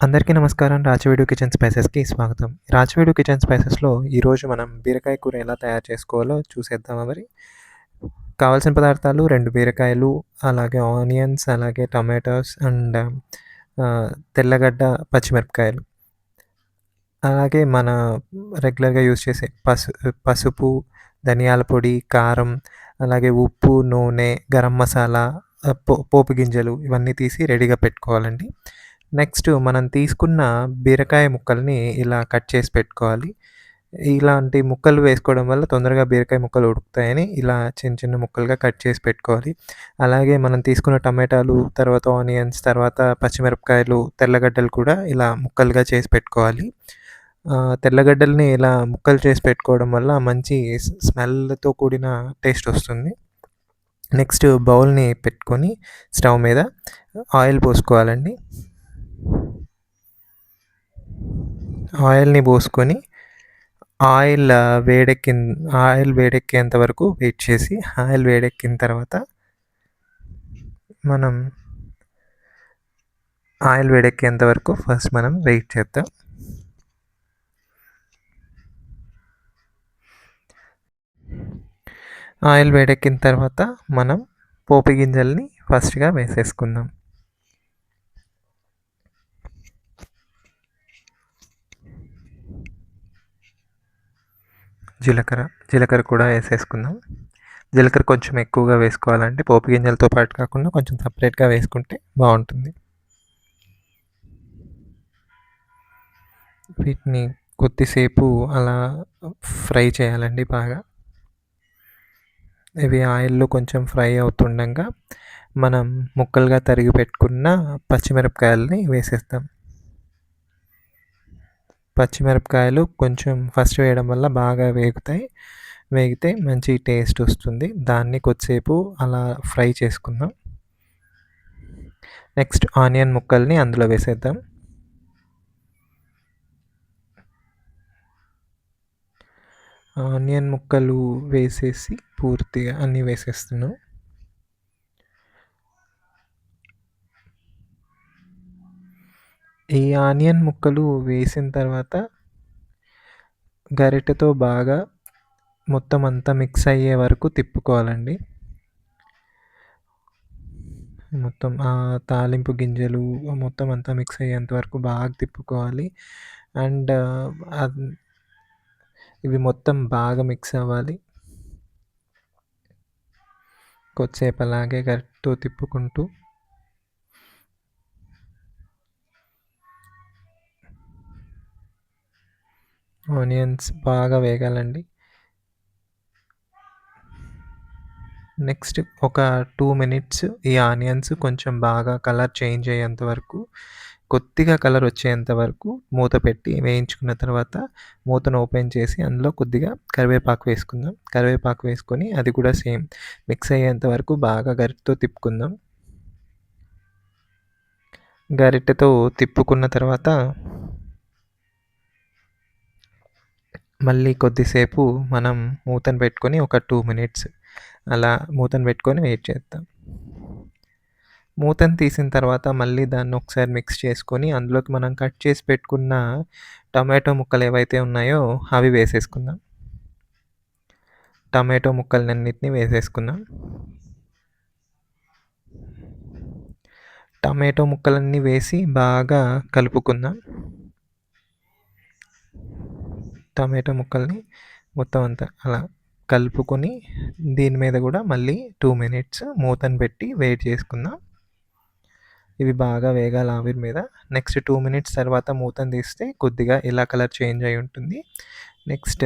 అందరికీ నమస్కారం. రాజవీడు కిచెన్ స్పైసెస్‌కి స్వాగతం. రాజవీడు కిచెన్ స్పైసెస్‌లో ఈరోజు మనం బీరకాయ కూర ఎలా తయారు చేసుకోవాలో చూసేద్దామా మరి? కావాల్సిన పదార్థాలు రెండు బీరకాయలు, అలాగే ఆనియన్స్, అలాగే టమాటోస్ అండ్ తెల్లగడ్డ, పచ్చిమిరపకాయలు. అలాగే మన రెగ్యులర్‌గా యూజ్ చేసే పసు పసుపు, ధనియాల పొడి, కారం, అలాగే ఉప్పు, నూనె, గరం మసాలా, పో పోపు గింజలు ఇవన్నీ తీసి రెడీగా పెట్టుకోవాలండి. నెక్స్ట్ మనం తీసుకున్న బీరకాయ ముక్కల్ని ఇలా కట్ చేసి పెట్టుకోవాలి. ఇలాంటి ముక్కలు వేసుకోవడం వల్ల తొందరగా బీరకాయ ముక్కలు ఉడుకుతాయని ఇలా చిన్న చిన్న ముక్కలుగా కట్ చేసి పెట్టుకోవాలి. అలాగే మనం తీసుకున్న టమాటాలు, తర్వాత ఆనియన్స్, తర్వాత పచ్చిమిరపకాయలు, తెల్లగడ్డలు కూడా ఇలా ముక్కలుగా చేసి పెట్టుకోవాలి. తెల్లగడ్డల్ని ఇలా ముక్కలు చేసి పెట్టుకోవడం వల్ల మంచి స్మెల్‌తో కూడిన టేస్ట్ వస్తుంది. నెక్స్ట్ బౌల్‌ని పెట్టుకొని స్టవ్ మీద ఆయిల్ పోసుకోవాలండి. ఆయిల్‌ని పోసుకొని ఆయిల్ వేడెక్కిన్ ఆయిల్ వేడెక్కేంత వరకు వెయిట్ చేసి ఆయిల్ వేడెక్కిన తర్వాత మనం ఆయిల్ వేడెక్కేంత వరకు ఫస్ట్ మనం వెయిట్ చేద్దాం. ఆయిల్ వేడెక్కిన తర్వాత మనం పోపు గింజల్ని ఫస్ట్‌గా వేసేసుకుందాం. జీలకర్ర, జీలకర్ర కూడా వేసేసుకుందాం. జీలకర్ర కొంచెం ఎక్కువగా వేసుకోవాలంటే పోపు గింజలతో పాటు కాకుండా కొంచెం సపరేట్గా వేసుకుంటే బాగుంటుంది వీటిని కొద్దిసేపు అలా ఫ్రై చేయాలండి బాగా. ఇవి ఆయిల్‌లో కొంచెం ఫ్రై అవుతుండగా మనం ముక్కలుగా తరిగి పెట్టుకున్న పచ్చిమిరపకాయలని వేసేస్తాం పచ్చిమిరపకాయలు కొంచెం ఫస్ట్ వేయడం వల్ల బాగా వేగుతాయి. వేగితే మంచి టేస్ట్ వస్తుంది. దాన్ని కొద్దిసేపు అలా ఫ్రై చేసుకుందాం. నెక్స్ట్ ఆనియన్ ముక్కల్ని అందులో వేసేద్దాం. ఆనియన్ ముక్కలు వేసేసి పూర్తిగా అన్నీ వేసేస్తున్నాం. ఈ ఆనియన్ ముక్కలు వేసిన తర్వాత గరిటెతో బాగా మొత్తం అంతా మిక్స్ అయ్యే వరకు తిప్పుకోవాలండి. మొత్తం ఆ తాలింపు గింజలు మొత్తం అంతా మిక్స్ అయ్యేంత వరకు బాగా తిప్పుకోవాలి. అండ్ ఇవి మొత్తం బాగా మిక్స్ అవ్వాలి. కొద్దిసేపు అలాగే గరిటెతో తిప్పుకుంటూ ఆనియన్స్ బాగా వేగాలండి. నెక్స్ట్ ఒక టూ మినిట్స్ ఈ ఆనియన్స్ కొంచెం బాగా కలర్ చేంజ్ అయ్యేంత వరకు కొద్దిగా కలర్ వచ్చేంత వరకు మూత పెట్టి వేయించుకున్న తర్వాత మూతను ఓపెన్ చేసి అందులో కొద్దిగా కరివేపాకు వేసుకుందాం. కరివేపాకు వేసుకొని అది కూడా సేమ్ మిక్స్ అయ్యేంత వరకు బాగా గరిటతో తిప్పుకుందాం. గరిటెతో తిప్పుకున్న తర్వాత మళ్ళీ కొద్దిసేపు మనం మూతను పెట్టుకొని ఒక టూ మినిట్స్ అలా మూతను పెట్టుకొని వెయిట్ చేద్దాం. మూతను తీసిన తర్వాత మళ్ళీ దాన్ని ఒకసారి మిక్స్ చేసుకొని అందులోకి మనం కట్ చేసి పెట్టుకున్న టమాటో ముక్కలు ఏవైతే ఉన్నాయో అవి వేసేసుకుందాం. టమాటో ముక్కలన్నింటినీ వేసేసుకుందాం. టమాటో ముక్కలన్నీ వేసి బాగా కలుపుకుందాం. టమాటో ముక్కల్ని మొత్తం అంతా అలా కలుపుకొని దీని మీద కూడా మళ్ళీ టూ మినిట్స్ మూతను పెట్టి వెయిట్ చేసుకుందాం. ఇవి బాగా వేగాలి ఆవిరి మీద. నెక్స్ట్ టూ మినిట్స్ తర్వాత మూతను తీస్తే కొద్దిగా ఇలా కలర్ చేంజ్ అయి ఉంటుంది. నెక్స్ట్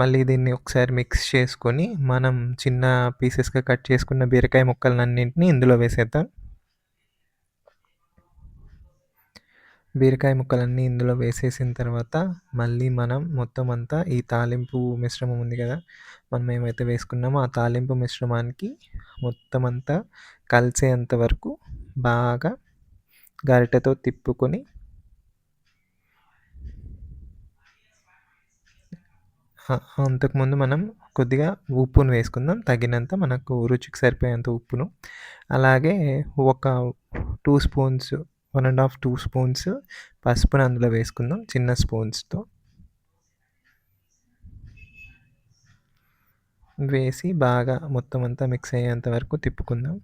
మళ్ళీ దీన్ని ఒకసారి మిక్స్ చేసుకొని మనం చిన్న పీసెస్‌గా కట్ చేసుకున్న బీరకాయ ముక్కలన్నింటిని ఇందులో వేసేద్దాం. బీరకాయ ముక్కలన్నీ ఇందులో వేసేసిన తర్వాత మళ్ళీ మనం మొత్తం అంతా ఈ తాలింపు మిశ్రమం ఉంది కదా! మనం ఏమైతే వేసుకున్నామో ఆ తాలింపు మిశ్రమానికి మొత్తం అంతా కలిసేంత వరకు బాగా గరిటెతో తిప్పుకొని అంతకుముందు మనం కొద్దిగా ఉప్పును వేసుకుందాం. తగినంత మనకు రుచికి సరిపోయేంత ఉప్పును. అలాగే ఒక two spoons one and half two spoons పసుపుని అందులో వేసుకుందాం చిన్న స్పూన్స్తో. వేసి బాగా మొత్తం అంతా మిక్స్ అయ్యేంత వరకు తిప్పుకుందాం.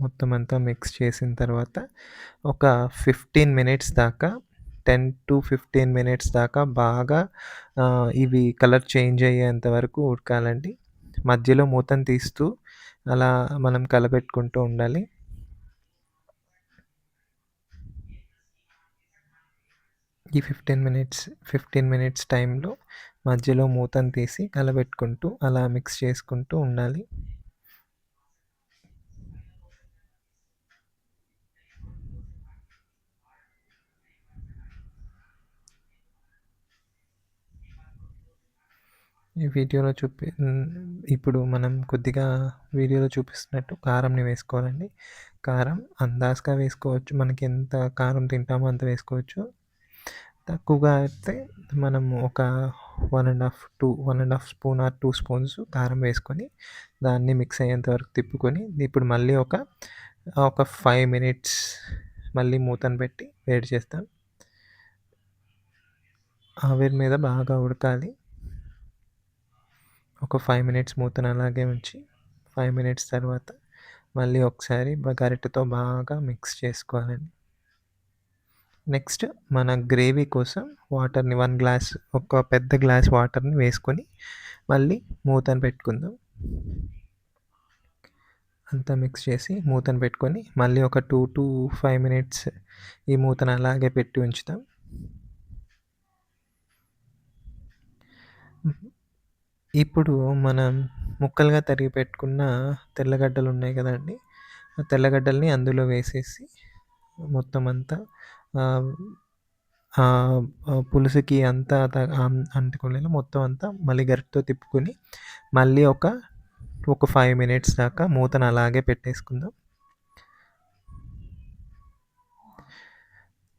మొత్తం అంతా మిక్స్ చేసిన తర్వాత ఒక ఫిఫ్టీన్ మినిట్స్ దాకా టెన్ టు ఫిఫ్టీన్ మినిట్స్ దాకా బాగా ఇవి కలర్ చేంజ్ అయ్యేంత వరకు ఉడకాలండి. మధ్యలో మూతను తీస్తూ అలా మనం కలపెట్టుకుంటూ ఉండాలి. ఈ ఫిఫ్టీన్ మినిట్స్ ఫిఫ్టీన్ మినిట్స్ టైంలో మధ్యలో మూతను తీసి కలబెట్టుకుంటూ అలా మిక్స్ చేసుకుంటూ ఉండాలి. ఈ వీడియోలో చూపి ఇప్పుడు మనం కొద్దిగా వీడియోలో చూపిస్తున్నట్టు కారంని వేసుకోవాలండి. కారం అందాజగా వేసుకోవచ్చు. మనకి ఎంత కారం తింటామో అంత వేసుకోవచ్చు. తక్కువగా అయితే మనం ఒక one and half two one and half spoon or two spoons కారం వేసుకొని దాన్ని మిక్స్ అయ్యేంత వరకు తిప్పుకొని ఇప్పుడు మళ్ళీ ఒక ఒక ఫైవ్ మినిట్స్ మళ్ళీ మూతను పెట్టి వేడి చేస్తాం. ఆవిరి మీద బాగా ఉడకాలి. ఒక ఫైవ్ మినిట్స్ మూతను అలాగే ఉంచి ఫైవ్ మినిట్స్ తర్వాత మళ్ళీ ఒకసారి గరిటెతో బాగా మిక్స్ చేసుకోవాలండి. నెక్స్ట్ మన గ్రేవీ కోసం వాటర్ని వన్ గ్లాస్ ఒక పెద్ద గ్లాస్ వాటర్ని వేసుకొని మళ్ళీ మూతను పెట్టుకుందాం. అంతా మిక్స్ చేసి మూతను పెట్టుకొని మళ్ళీ ఒక టూ టు ఫైవ్ మినిట్స్ ఈ మూతను అలాగే పెట్టి ఉంచుతాం. ఇప్పుడు మనం ముక్కలుగా తరిగి పెట్టుకున్న తెల్లగడ్డలు ఉన్నాయి కదండి. ఆ తెల్లగడ్డల్ని అందులో వేసేసి మొత్తం అంతా పులుసుకి అంతా అంటుకునేలా మొత్తం అంతా మళ్ళీ గరిటతో తిప్పుకొని మళ్ళీ ఒక ఒక ఫైవ్ మినిట్స్ దాకా మూతను అలాగే పెట్టేసుకుందాం.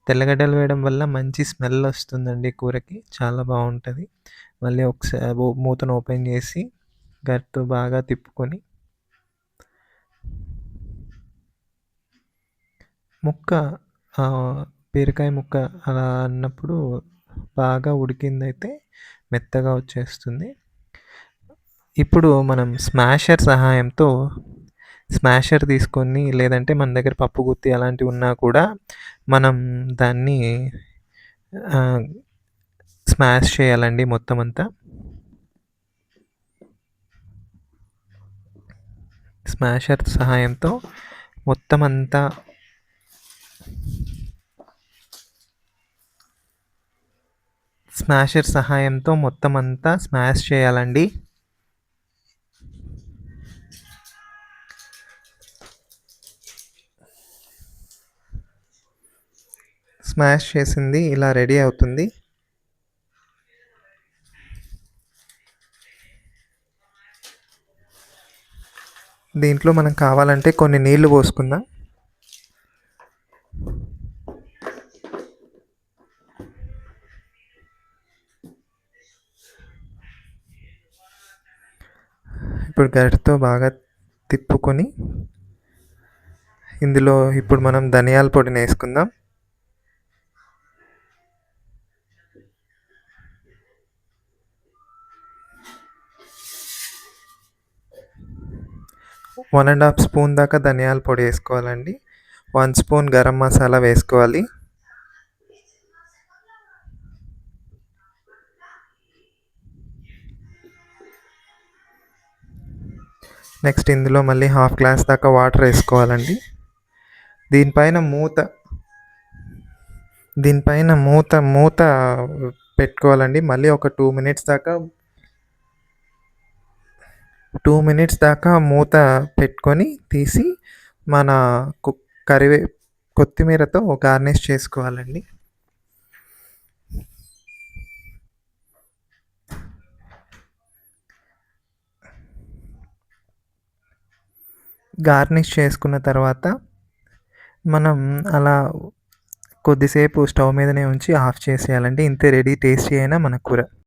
తెల్లగడ్డలు వేయడం వల్ల మంచి స్మెల్ వస్తుందండి కూరకి చాలా బాగుంటుంది. మళ్ళీ ఒకసారి మూతను ఓపెన్ చేసి గరిటతో బాగా తిప్పుకొని ముక్క బీరకాయ ముక్క అలా అన్నప్పుడు బాగా ఉడికిందైతే మెత్తగా వచ్చేస్తుంది. ఇప్పుడు మనం స్మాషర్ సహాయంతో స్మాషర్ తీసుకొని లేదంటే మన దగ్గర పప్పు గుత్తి అలాంటివి ఉన్నా కూడా మనం దాన్ని స్మాష్ చేయాలండి మొత్తం అంతా. స్మాషర్ సహాయంతో మొత్తం అంతా స్మాషర్ సహాయంతో మొత్తం అంతా స్మాష్ చేయాలండి. స్మాష్ చేసింది ఇలా రెడీ అవుతుంది. దీంట్లో మనం కావాలంటే కొన్ని నీళ్ళు పోసుకుందాం. ఇప్పుడు గరిటతో బాగా తిప్పుకొని ఇందులో ఇప్పుడు మనం ధనియాల పొడిని వేసుకుందాం. వన్ అండ్ హాఫ్ స్పూన్ దాకా ధనియాల పొడి వేసుకోవాలండి. వన్ స్పూన్ గరం మసాలా వేసుకోవాలి. నెక్స్ట్ ఇందులో మళ్ళీ హాఫ్ గ్లాస్ దాకా వాటర్ వేసుకోవాలండి. దీనిపైన మూత దీనిపైన మూత మూత పెట్టుకోవాలండి. మళ్ళీ ఒక టూ మినిట్స్ దాకా టూ మినిట్స్ దాకా మూత పెట్టుకొని తీసి మన కరివే కొత్తిమీరతో గార్నిష్ చేసుకోవాలండి. గార్నిష్ చేసుకున్న తర్వాత మనం అలా కొద్దిసేపు స్టవ్ మీదనే ఉంచి ఆఫ్ చేసేయాలండి. ఇంతే రెడీ టేస్టీ అయినా మన కూర.